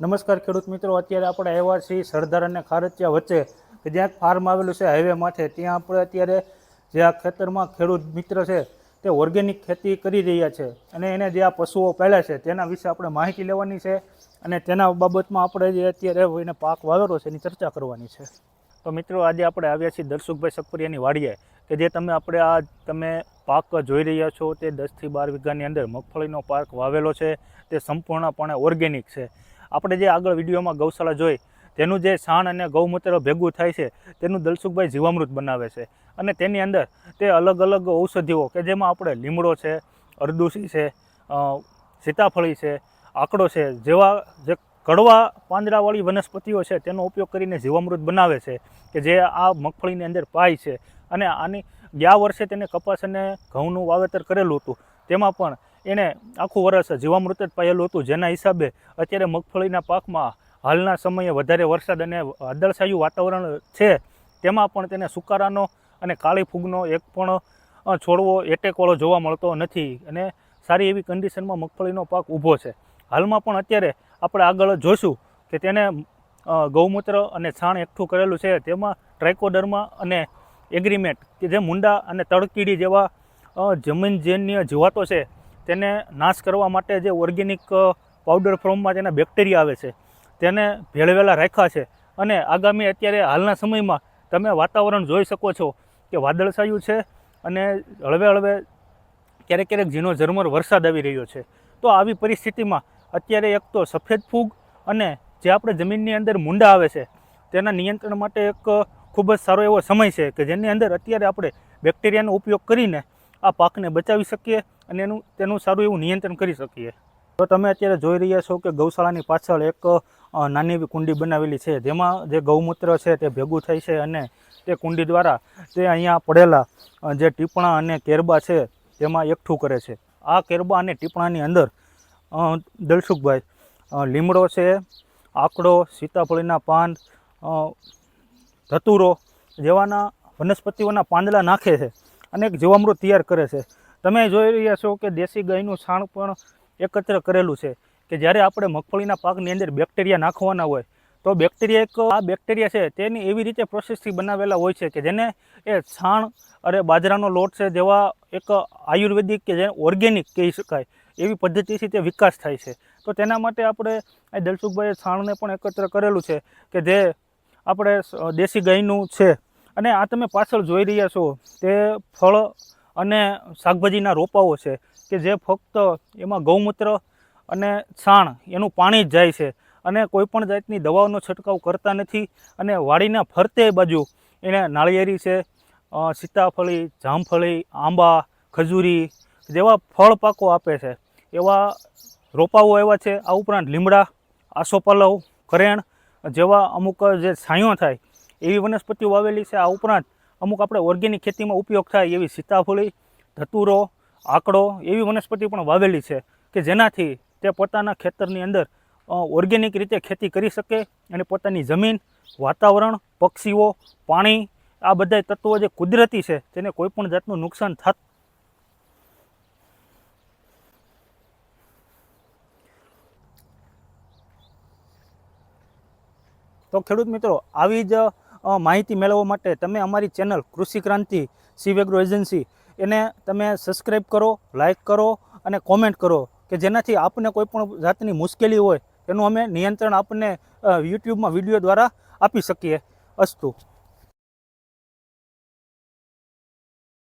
નમસ્કાર ખેડૂત મિત્રો, અત્યારે આપણે આવ્યા છીએ સરદાર અને ખારચિયા વચ્ચે, કે જ્યાં ફાર્મ આવેલું છે હાઈવે માથે. ત્યાં આપણે અત્યારે જે આ ખેતરમાં ખેડૂત મિત્ર છે, તે ઓર્ગેનિક ખેતી કરી રહ્યા છે. અને એને જે આ પશુઓ પહેલાં છે, તેના વિશે આપણે માહિતી લેવાની છે અને તેના બાબતમાં આપણે જે અત્યારે એને પાક વાવેલો છે, એની ચર્ચા કરવાની છે. તો મિત્રો, આજે આપણે આવ્યા છીએ દર્શુકભાઈ સકપરિયાની વાડીએ, કે જે તમે આપણે આ તમે પાક જોઈ રહ્યા છો, તે દસથી બાર વીઘાની અંદર મગફળીનો પાક વાવેલો છે, તે સંપૂર્ણપણે ઓર્ગેનિક છે. આપણે જે આગળ વિડીયોમાં ગૌશાળા જોઈ, તેનું જે છાણ અને ગૌમૂત્ર ભેગું થાય છે, તેનું દલસુખભાઈ જીવામૃત બનાવે છે. અને તેની અંદર તે અલગ અલગ ઔષધિઓ કે જેમાં આપણે લીમડો છે અરદુસી છે સીતાફળી છે, આકડો છે, જેવા જે કડવા પાંદડાવાળી વનસ્પતિઓ છે, તેનો ઉપયોગ કરીને જીવામૃત બનાવે છે, કે જે આ મગફળીની અંદર પાય છે. અને આની, ગયા વર્ષે તેને કપાસ અને ઘઉંનું વાવેતર કરેલું હતું. તેમાં પણ એણે આખું વર્ષ જીવામૃત જ પાયેલું હતું. જેના હિસાબે અત્યારે મગફળીના પાકમાં હાલના સમયે વધારે વરસાદ અને વાદળછાયું વાતાવરણ છે. તેમાં પણ તેને સુકારાનો અને કાળી ફૂગનો એક પણ છોડવો એટેકવાળો જોવા મળતો નથી અને સારી એવી કન્ડિશનમાં મગફળીનો પાક ઊભો છે. હાલમાં પણ અત્યારે આપણે આગળ જોઈશું કે તેને ગૌમૂત્ર અને છાણ એકઠું કરેલું છે. તેમાં ટ્રાઇકોડર્મા અને એગ્રીમેન્ટ કે જે મુંડા અને તળકીડી જેવા જમીનજન્ય જીવાતો છે. તેને નાશ કરવા માટે જે ઓર્ગેનિક પાવડર ફોર્મમાં તેના બેક્ટેરિયા આવે છે, તેને ભેળવેલા રાખ્યા છે. અને આગામી અત્યારે હાલના સમયમાં તમે વાતાવરણ જોઈ શકો છો કે વાદળછાયું છે અને હળવે હળવે ક્યારેક ક્યારેક ઝીણો ઝરમર વરસાદ આવી રહ્યો છે. તો આવી પરિસ્થિતિમાં અત્યારે એક તો સફેદ ફૂગ અને જે આપણે જમીનની અંદર મુંડા આવે છે, તેના નિયંત્રણ માટે એક ખૂબ જ સારો એવો સમય છે કે જેની અંદર અત્યારે આપણે બેક્ટેરિયાનો ઉપયોગ કરીને આ પાકને બચાવી શકીએ અને એનું તેનું સારું એવું નિયંત્રણ કરી શકીએ. તો તમે અત્યારે જોઈ રહ્યા છો કે ગૌશાળાની પાછળ એક નાની એવી કુંડી બનાવેલી છે. જેમાં જે ગૌમૂત્ર છે તે ભેગું થાય છે અને તે કુંડી દ્વારા તે અહીંયા પડેલા જે ટીપણા અને કેરબા છે તેમાં એકઠું કરે છે. આ કેરબા અને ટીપણાની અંદર દલસુખભાઈ લીમડો છે, આકડો, સીતાફળીના પાન ધતુરો જેવાના વનસ્પતિઓના પાંદડા નાખે છે. અને એક જીવામૃત તૈયાર કરે છે. તમે જોઈ રહ્યા છો કે દેશી ગાયનું છાણ પણ એકત્ર કરેલું છે કે જ્યારે આપણે મગફળીના પાકની અંદર બેક્ટેરિયા નાખવાના હોય, તો બેક્ટેરિયા એક આ બેક્ટેરિયા છે તેની એવી રીતે પ્રોસેસથી બનાવેલા હોય છે કે જેને એ છાણ અરે બાજરાનો લોટ છે જેવા એક આયુર્વેદિક કે જેને ઓર્ગેનિક કહી શકાય, એવી પદ્ધતિથી તે વિકાસ થાય છે. તો તેના માટે આપણે દલસુખભાઈએ છાણને પણ એકત્ર કરેલું છે કે જે આપણે દેશી ગાયનું છે અને આ તમે પાછળ જોઈ રહ્યા છો તે ફળ અને શાકભાજીના રોપાઓ છે કે જે ફક્ત એમાં ગૌમૂત્ર અને છાણ એનું પાણી જ જાય છે અને કોઈપણ જાતની દવાઓનો છંટકાવ કરતા નથી અને વાડીના ફરતે બાજુ એને નાળિયેરી છે સીતાફળી, જામફળી, આંબા, ખજૂરી જેવા ફળ પાકો આપે છે. એવા રોપાઓ એવા છે, આ ઉપરાંત લીમડા, આસોપાલવ, કરેણ જેવા અમુક જે છાંયો થાય એવી વનસ્પતિઓ વાવેલી છે. આ ઉપરાંત અમુક આપણે ઓર્ગેનિક ખેતીમાં ઉપયોગ થાય એવી સીતાફળી, ધતુરો, આકડો એવી વનસ્પતિ પણ વાવેલી છે કે જેનાથી તે પોતાના ખેતરની અંદર ઓર્ગેનિક રીતે ખેતી કરી શકે અને પોતાની જમીન, વાતાવરણ, પક્ષીઓ, પાણી, આ બધા તત્વો જે કુદરતી છે તેને કોઈપણ જાતનું નુકસાન થત. તો ખેડૂત મિત્રો, આવી જ માહિતી મેળવવા માટે તમે અમારી ચેનલ કૃષિ ક્રાંતિ સી એજન્સી એને તમે સબસ્ક્રાઈબ કરો લાઇક કરો અને કોમેન્ટ કરો કે જેનાથી આપને કોઈ પણ જાતની મુશ્કેલી હોય એનું અમે નિયંત્રણ આપને યુટ્યુબમાં વીડિયો દ્વારા આપી શકીએ. અસ્તુ.